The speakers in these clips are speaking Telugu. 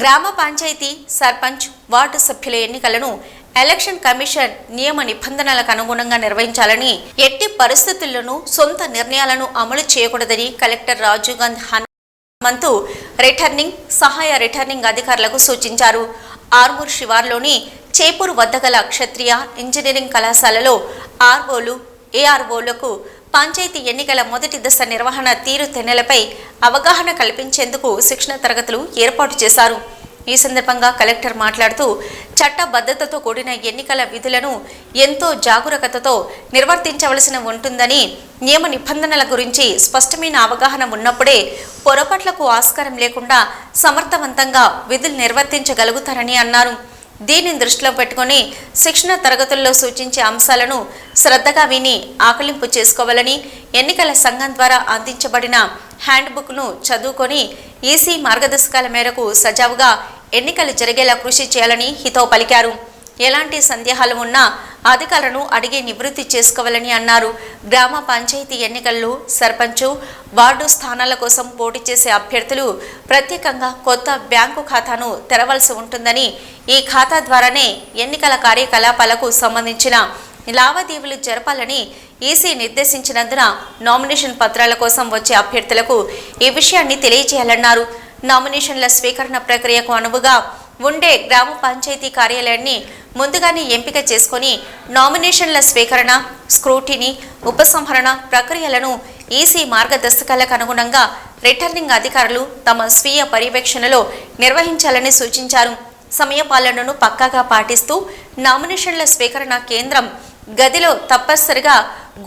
గ్రామ పంచాయతీ సర్పంచ్ వార్డు సభ్యుల ఎన్నికలను ఎలక్షన్ కమిషన్ నియమ నిబంధనలకు అనుగుణంగా నిర్వహించాలని ఎట్టి పరిస్థితుల్లోనూ సొంత నిర్ణయాలను అమలు చేయకూడదని కలెక్టర్ రాజీవ్ గాంధీ హనుమంతు రిటర్నింగ్ సహాయ రిటర్నింగ్ అధికారులకు సూచించారు. ఆర్మూర్ శివార్లోని చేపూరు వద్ద గల క్షత్రియ ఇంజనీరింగ్ కళాశాలలో ఆర్ఓలు ఏఆర్ఓలకు పంచాయతీ ఎన్నికల మొదటి దశ నిర్వహణ తీరు తెన్నెలపై అవగాహన కల్పించేందుకు శిక్షణ తరగతులు ఏర్పాటు చేశారు. ఈ సందర్భంగా కలెక్టర్ మాట్లాడుతూ చట్టబద్ధతతో కూడిన ఎన్నికల విధులను ఎంతో జాగరూకతతో నిర్వర్తించవలసిన ఉంటుందని నియమ నిబంధనల గురించి స్పష్టమైన అవగాహన ఉన్నప్పుడే పొరపాట్లకు ఆస్కారం లేకుండా సమర్థవంతంగా విధులు నిర్వర్తించగలుగుతారని అన్నారు. దీనిని దృష్టిలో పెట్టుకొని శిక్షణ తరగతుల్లో సూచించే అంశాలను శ్రద్ధగా విని ఆకలింపు చేసుకోవాలని ఎన్నికల సంఘం ద్వారా అందించబడిన హ్యాండ్బుక్ను చదువుకొని ఈసీ మార్గదర్శకాల మేరకు సజావుగా ఎన్నికలు జరిగేలా కృషి చేయాలని హితో పలికారు. ఎలాంటి సందేహాలు ఉన్నా అధికారులను అడిగి నివృత్తి చేసుకోవాలని అన్నారు. గ్రామ పంచాయతీ ఎన్నికల్లో సర్పంచు వార్డు స్థానాల కోసం పోటీ చేసే అభ్యర్థులు ప్రత్యేకంగా కొత్త బ్యాంకు ఖాతాను తెరవలసి ఉంటుందని ఈ ఖాతా ద్వారానే ఎన్నికల కార్యకలాపాలకు సంబంధించిన లావాదేవీలు జరపాలని ఈసీ నిర్దేశించినందున నామినేషన్ పత్రాల కోసం వచ్చే అభ్యర్థులకు ఈ విషయాన్ని తెలియజేయాలన్నారు. నామినేషన్ల స్వీకరణ ప్రక్రియకు అనువుగా ఉండే గ్రామ పంచాయతీ కార్యాలయాన్ని ముందుగానే ఎంపిక చేసుకొని నామినేషన్ల స్వీకరణ స్క్రూటిని ఉపసంహరణ ప్రక్రియలను ఈసీ మార్గదర్శకాలకు అనుగుణంగా రిటర్నింగ్ అధికారులు తమ స్వీయ పర్యవేక్షణలో నిర్వహించాలని సూచించారు. సమయపాలనను పక్కాగా పాటిస్తూ నామినేషన్ల స్వీకరణ కేంద్రం గదిలో తప్పనిసరిగా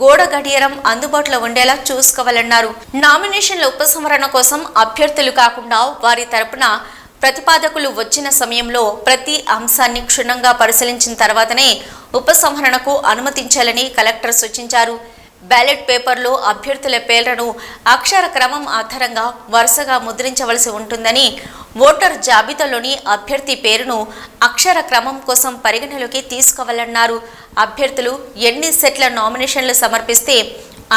గోడ గడియారం అందుబాటులో ఉండేలా చూసుకోవాలన్నారు. నామినేషన్ల ఉపసంహరణ కోసం అభ్యర్థులు కాకుండా వారి తరపున ప్రతిపాదకులు వచ్చిన సమయంలో ప్రతి అంశాన్ని క్షుణ్ణంగా పరిశీలించిన తర్వాతనే ఉపసంహరణకు అనుమతించాలని కలెక్టర్ సూచించారు. బ్యాలెట్ పేపర్లో అభ్యర్థుల పేర్లను అక్షర క్రమం ఆధారంగా వరుసగా ముద్రించవలసి ఉంటుందని ఓటర్ జాబితాలోని అభ్యర్థి పేరును అక్షర క్రమం కోసం పరిగణలోకి తీసుకోవాలన్నారు. అభ్యర్థులు ఎన్ని సెట్ల నామినేషన్లు సమర్పిస్తే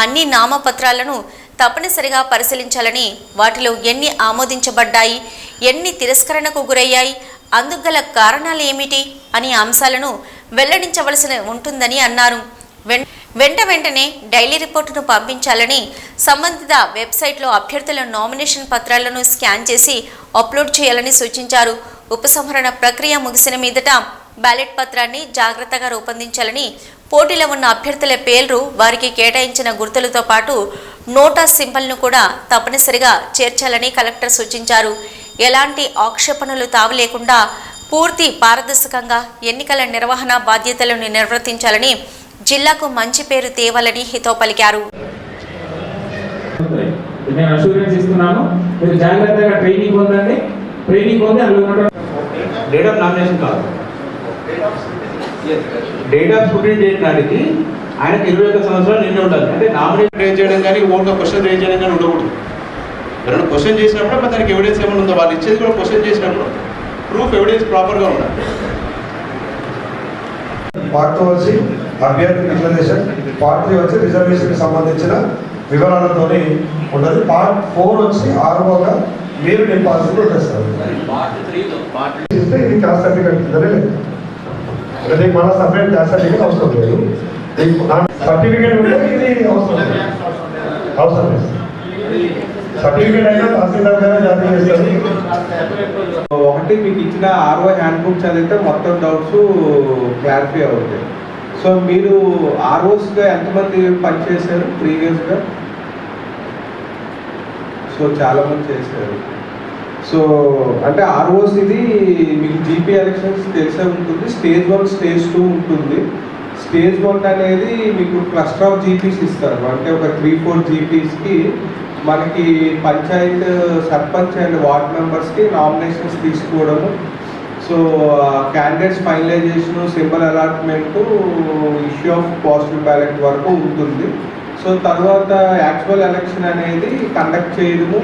అన్ని నామపత్రాలను తప్పనిసరిగా పరిశీలించాలని వాటిలో ఎన్ని ఆమోదించబడ్డాయి ఎన్ని తిరస్కరణకు గురయ్యాయి? అందుగల కారణాలు ఏమిటి అని అంశాలను వెల్లడించవలసి ఉంటుందని అన్నారు. వెన్- వెంట వెంటనే డైలీ రిపోర్టును పంపించాలని సంబంధిత వెబ్సైట్లో అభ్యర్థుల నామినేషన్ పత్రాలను స్కాన్ చేసి అప్లోడ్ చేయాలని సూచించారు. ఉపసంహరణ ప్రక్రియ ముగిసిన మీదట బ్యాలెట్ పత్రాన్ని జాగ్రత్తగా రూపొందించాలని పోటీలో ఉన్న అభ్యర్థుల పేర్లు వారికి కేటాయించిన గుర్తులతో పాటు నోటా సింబల్ను కూడా తప్పనిసరిగా చేర్చాలని కలెక్టర్ సూచించారు. ఎలాంటి ఆక్షేపణలు తావలేకుండా పూర్తి పారదర్శకంగా ఎన్నికల నిర్వహణ బాధ్యతలను నిర్వర్తించాలని జిల్లాకు మంచి పేరు తేవాలని హితవు పలికారు. ఉంటాయి. నేను అష్యూరెన్స్ ఇస్తున్నాను. మీరు జాగ్రత్తగా ట్రైనింగ్ పొందండి. ట్రైనింగ్ పొంది అందులో ఉన్నటువంటి డేట్ ఆఫ్ నామినేషన్ కాదు. డేట్ ఆఫ్ స్టూడెంట్ డేట్ నాటికి ఆయనకి ఇరవై ఒక్క సంవత్సరాలు నిండి ఉండాలి. అంటే నామినేషన్ రేజ్ చేయడం కానీ ఓన్గా క్వశ్చన్ రేజ్ చేయడం కానీ ఉండకూడదు. ఎవరైనా క్వశ్చన్ చేసినప్పుడు మరి దానికి ఎవిడెన్స్ ఏమైనా ఉందో? వాళ్ళు ఇచ్చేది కూడా క్వశ్చన్ చేసినప్పుడు ప్రూఫ్ ఎవిడెన్స్ ప్రాపర్గా ఉండాలి. పార్ట్ టూ వచ్చి అభ్యర్థి డిక్లరేషన్ పార్ట్ త్రీ వచ్చి రిజర్వేషన్కి సంబంధించిన వివరాలతోని ఉంటుంది. పార్ట్ ఫోర్ వచ్చి ఆరువగా మీరు నింపాల్సింది ఉంటుంది ఇది క్యాస్ట్ సర్టిఫికేట్ లేదు? మన సపరేట్ క్యాస్ట్ సర్టిఫికేట్ అవసరం లేదు. సర్టిఫికేట్ ఉంటే ఇది అవసరం లేదు. అవసరం లేదు. సర్టిఫికేట్ అయినా తహసీల్దార్ గారే జారీ చేస్తారు. ఒకటి మీకు ఇచ్చిన ఆర్ఓ హ్యాండ్ బుక్ చదివితే మొత్తం డౌట్స్ క్లారిఫై అవుతాయి. సో మీరు ఆర్ఓస్గా ఎంతమంది పనిచేశారు ప్రీవియస్గా? సో చాలా మంది చేశారు. సో అంటే ఆర్ఓస్ ఇది మీకు జీపీ ఎలక్షన్స్ తెలిసే ఉంటుంది. స్టేజ్ వన్ స్టేజ్ టూ ఉంటుంది. స్టేజ్ వన్ అనేది మీకు క్లస్టర్ ఆఫ్ జీపీస్ ఇస్తారు. అంటే ఒక త్రీ ఫోర్ జీపీస్కి మనకి పంచాయత్ సర్పంచ్ అండ్ వార్డ్ మెంబర్స్కి నామినేషన్స్ తీసుకోవడము. So candidates finalisation symbol allotment issue of positive ballot వరకు ఉంటుంది. సో తర్వాత యాక్చువల్ ఎలక్షన్ అనేది కండక్ట్ చేయడము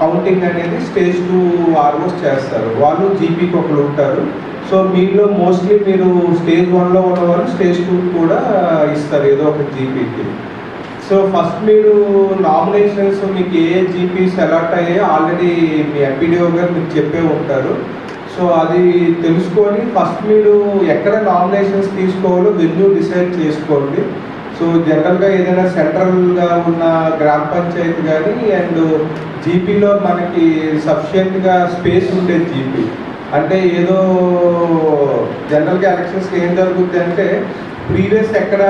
కౌంటింగ్ అనేది స్టేజ్ టూ ఆల్మోస్ట్ చేస్తారు. వాళ్ళు జీపీకి ఒకరు ఉంటారు. సో మీలో మోస్ట్లీ మీరు స్టేజ్ వన్లో ఉన్న వాళ్ళు స్టేజ్ టూ కూడా ఇస్తారు ఏదో ఒక జీపీకి సో ఫస్ట్ మీరు నామినేషన్స్ మీకు ఏ జీపీస్ అలర్ట్ అయ్యాయో ఆల్రెడీ మీ ఎంపీడీఓ గారు మీకు చెప్పే ఉంటారు. సో అది తెలుసుకొని ఫస్ట్ మీరు ఎక్కడ నామినేషన్స్ తీసుకోవాలో వెన్యూ డిసైడ్ చేసుకోండి. సో జనరల్గా ఏదైనా సెంట్రల్గా ఉన్న గ్రామ పంచాయతీ కానీ అండ్ జీపీలో మనకి సఫిషియెంట్గా స్పేస్ ఉండేది జీపీ అంటే ఏదో జనరల్గా ఎలక్షన్స్కి ఏం జరుగుతుంది అంటే ప్రీవియస్ ఎక్కడ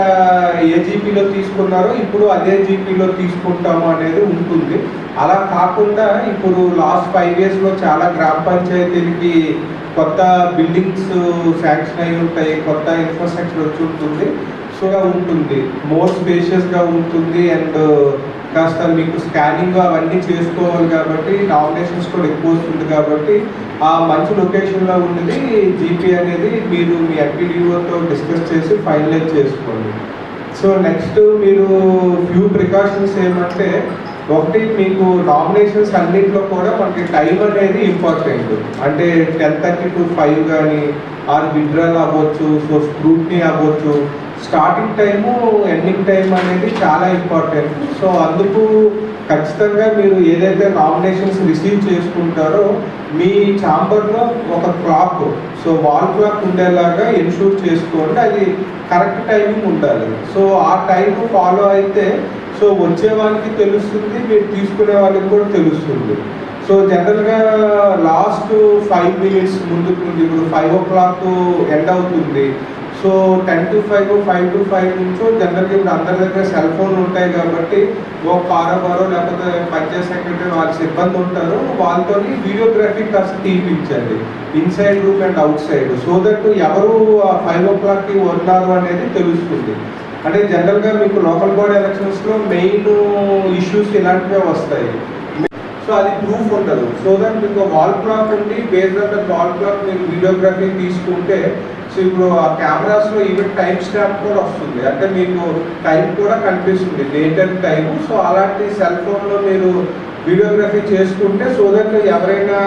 ఏ జీపీలో తీసుకున్నారో ఇప్పుడు అదే జీపీలో తీసుకుంటాము అనేది ఉంటుంది. అలా కాకుండా ఇప్పుడు లాస్ట్ ఫైవ్ ఇయర్స్లో చాలా గ్రామ పంచాయతీలకి కొత్త బిల్డింగ్స్ శాంక్షన్ అయి ఉంటాయి కొత్త ఇన్ఫ్రాస్ట్రక్చర్ వచ్చి ఉంటుంది. సో ఉంటుంది. మోర్ స్పేషియస్గా ఉంటుంది. అండ్ కాస్త మీకు స్కానింగ్ అవన్నీ చేసుకోవాలి కాబట్టి నామినేషన్స్ కూడా ఎక్కువ వస్తుంది కాబట్టి ఆ మంచి లొకేషన్లో ఉన్నది జీపీ అనేది మీరు మీ ఎంపీడీఓతో డిస్కస్ చేసి ఫైనలైజ్ చేసుకోండి. సో నెక్స్ట్ మీరు ఫ్యూ ప్రికాషన్స్ ఏమంటే ఒకటి మీకు నామినేషన్స్ అన్నింటిలో కూడా మనకి టైం అనేది ఇంపార్టెంట్ అంటే టెన్ థర్టీ టు ఫైవ్ కానీ ఆర్ విడ్రాల్ అవ్వచ్చు సో స్క్రూట్నీ అవ్వచ్చు స్టార్టింగ్ టైము ఎండింగ్ టైం అనేది చాలా ఇంపార్టెంట్. సో అందుకు ఖచ్చితంగా మీరు ఏదైతే నామినేషన్స్ రిసీవ్ చేసుకుంటారో మీ ఛాంబర్లో ఒక క్లాక్ సో వాల్ క్లాక్ ఉండేలాగా ఎన్షూర్ చేసుకోండి. అది కరెక్ట్ టైమింగ్ ఉండాలి. సో ఆ టైం ఫాలో అయితే సో వచ్చే వాళ్ళకి తెలుస్తుంది మీరు తీసుకునే వాళ్ళకి కూడా తెలుస్తుంది. సో జనరల్గా లాస్ట్ ఫైవ్ మినిట్స్ ముందుకు ముందు ఇప్పుడు ఫైవ్ ఓ క్లాక్ ఎండ్ అవుతుంది. So ten to five five to five నుంచో జనరల్గా ఇప్పుడు అందరి దగ్గర సెల్ ఫోన్ ఉంటాయి కాబట్టి ఓ కారోబారో లేకపోతే పంచాయత్ సెక్రటరీ వాళ్ళ సిబ్బంది ఉంటారు వాళ్ళతో వీడియోగ్రఫీ కాస్త తీపించండి inside room and outside so that ఎవరు ఫైవ్ ఓ క్లాక్కి ఉన్నారు అనేది తెలుస్తుంది. అంటే జనరల్గా మీకు లోకల్ బాడీ ఎలక్షన్స్లో మెయిన్ ఇష్యూస్ ఇలాంటివే వస్తాయి. సో అది ప్రూఫ్ ఉండదు. సో దట్ మీకు వాల్ క్లాక్ ఉండి based on that wall clock మీరు వీడియోగ్రఫీ తీసుకుంటే సో ఇప్పుడు ఆ కెమెరాస్లో ఈవెన్ టైం స్టాంప్ కూడా వస్తుంది. అంటే మీకు టైం కూడా కనిపిస్తుంది. డేట్ అండ్ టైం సో అలాంటి సెల్ ఫోన్లో మీరు వీడియోగ్రఫీ చేసుకుంటే సో దట్ ఎవరైనా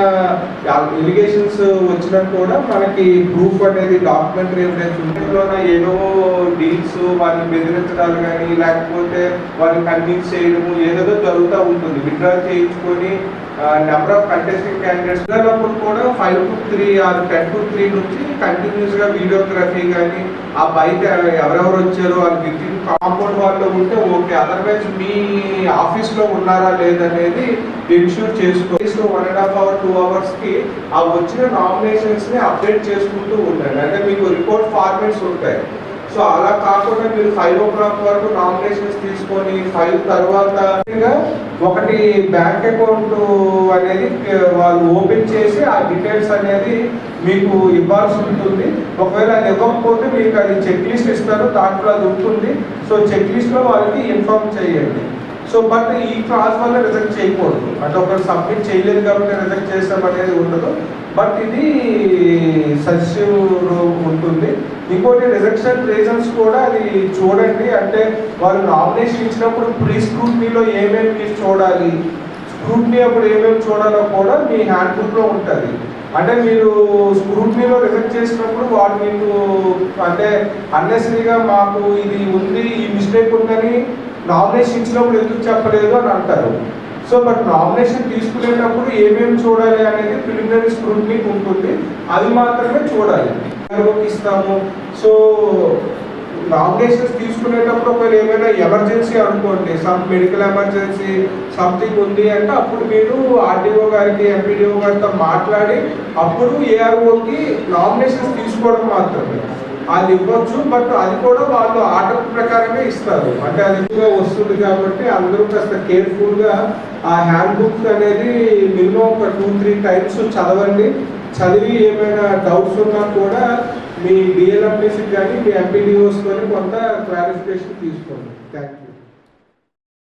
ఎలిగేషన్స్ వచ్చినా కూడా మనకి ప్రూఫ్ అనేది డాక్యుమెంటరీ ఎవిడెన్స్ ఉంటుందో ఏదో డీల్స్ వాళ్ళని బెదిరించడాలు కానీ లేకపోతే వాళ్ళని కన్విన్స్ చేయడము ఏదేదో జరుగుతూ ఉంటుంది. విత్డ్రా చేయించుకొని నెంబర్ ఆఫ్ కంటెస్టింగ్ క్యాండిడేట్స్ అప్పుడు కూడా five to three or ten to three నుంచి కంటిన్యూస్గా వీడియోగ్రఫీ కానీ ఆ బయట ఎవరెవరు వచ్చారో వాళ్ళు విత్ కాంపౌండ్ వాళ్ళు ఉంటే ఓకే. అదర్వైజ్ మీ ఆఫీస్లో ఉన్నారా లేదనేది ఎన్ష్యూర్ చేసుకో. One and half hour two అవర్స్కి ఆ వచ్చిన నామినేషన్స్ని అప్డేట్ చేసుకుంటూ ఉండండి. అంటే మీకు రిపోర్ట్ ఫార్మేట్స్ ఉంటాయి. సో అలా కాకుండా మీరు ఫైవ్ ఓ క్లాక్ వరకు నామినేషన్స్ తీసుకొని ఫైవ్ తర్వాత ఒకటి బ్యాంక్ అకౌంట్ అనేది వాళ్ళు ఓపెన్ చేసి ఆ డీటెయిల్స్ అనేది మీకు ఇవ్వాల్సి ఉంటుంది. ఒకవేళ అది ఇవ్వకపోతే మీకు అది చెక్ లిస్ట్ ఇస్తారు దాంట్లో అది ఉంటుంది. సో చెక్ లిస్ట్లో వాళ్ళకి ఇన్ఫార్మ్ చేయండి. సో బట్ ఈ క్లాస్ వల్ల రిజెక్ట్ చేయకూడదు. అంటే ఒకరు సబ్మిట్ చేయలేదు కాబట్టి రిజెక్ట్ చేస్తాం అనేది ఉండదు. బట్ ఇది సజెసివ్ ఉంటుంది. ఇంకోటి రిజెక్షన్ రీజన్స్ కూడా అది చూడండి. అంటే వాళ్ళు నామినేషన్ ఇచ్చినప్పుడు ప్రీ స్క్రూట్నీలో ఏమేమి మీరు చూడాలి? స్క్రూట్నీ అప్పుడు ఏమేమి చూడాలో కూడా మీ హ్యాండ్ బుక్లో ఉంటుంది. అంటే మీరు స్క్రూట్నీలో రిజెక్ట్ చేసినప్పుడు వాడు మీకు అంటే అన్నెసరీగా మాకు ఇది ఉంది ఈ మిస్టేక్ ఉందని నామినేషన్ ఇచ్చినప్పుడు ఎందుకు చెప్పలేదు అని అంటారు. సో బట్ నామినేషన్ తీసుకునేటప్పుడు ఏమేమి చూడాలి అనేది ప్రిలిమినరీ స్క్రూట్నీ ఉంటుంది. అది మాత్రమే చూడాలి. ఎవరికి ఇస్తాము? సో నామినేషన్స్ తీసుకునేటప్పుడు ఒకవేళ ఏమైనా ఎమర్జెన్సీ అనుకోండి సమ్ మెడికల్ ఎమర్జెన్సీ సంథింగ్ ఉంది అంటే అప్పుడు మీరు ఆర్డీఓ గారికి ఎంపీడీఓ గారితో మాట్లాడి అప్పుడు ఏఆర్ఓకి నామినేషన్స్ తీసుకోవడం మాత్రమే. వాళ్ళు ఇవ్వచ్చు బట్ అది కూడా వాళ్ళు ఆర్డర్ ప్రకారమే ఇస్తారు. అంటే అది ఎక్కువగా వస్తుంది కాబట్టి అందరూ కాస్త కేర్ఫుల్గా ఆ హ్యాండ్ బుక్ అనేది మినిమం ఒక టూ త్రీ టైమ్స్ చదవండి. చదివి ఏమైనా డౌట్స్ ఉన్నా కూడా మీ డిఎల్ఎంపీసీకి కానీ మీ ఎంపీడీఓస్ కానీ కొంత క్లారిఫికేషన్ తీసుకోండి. Thank you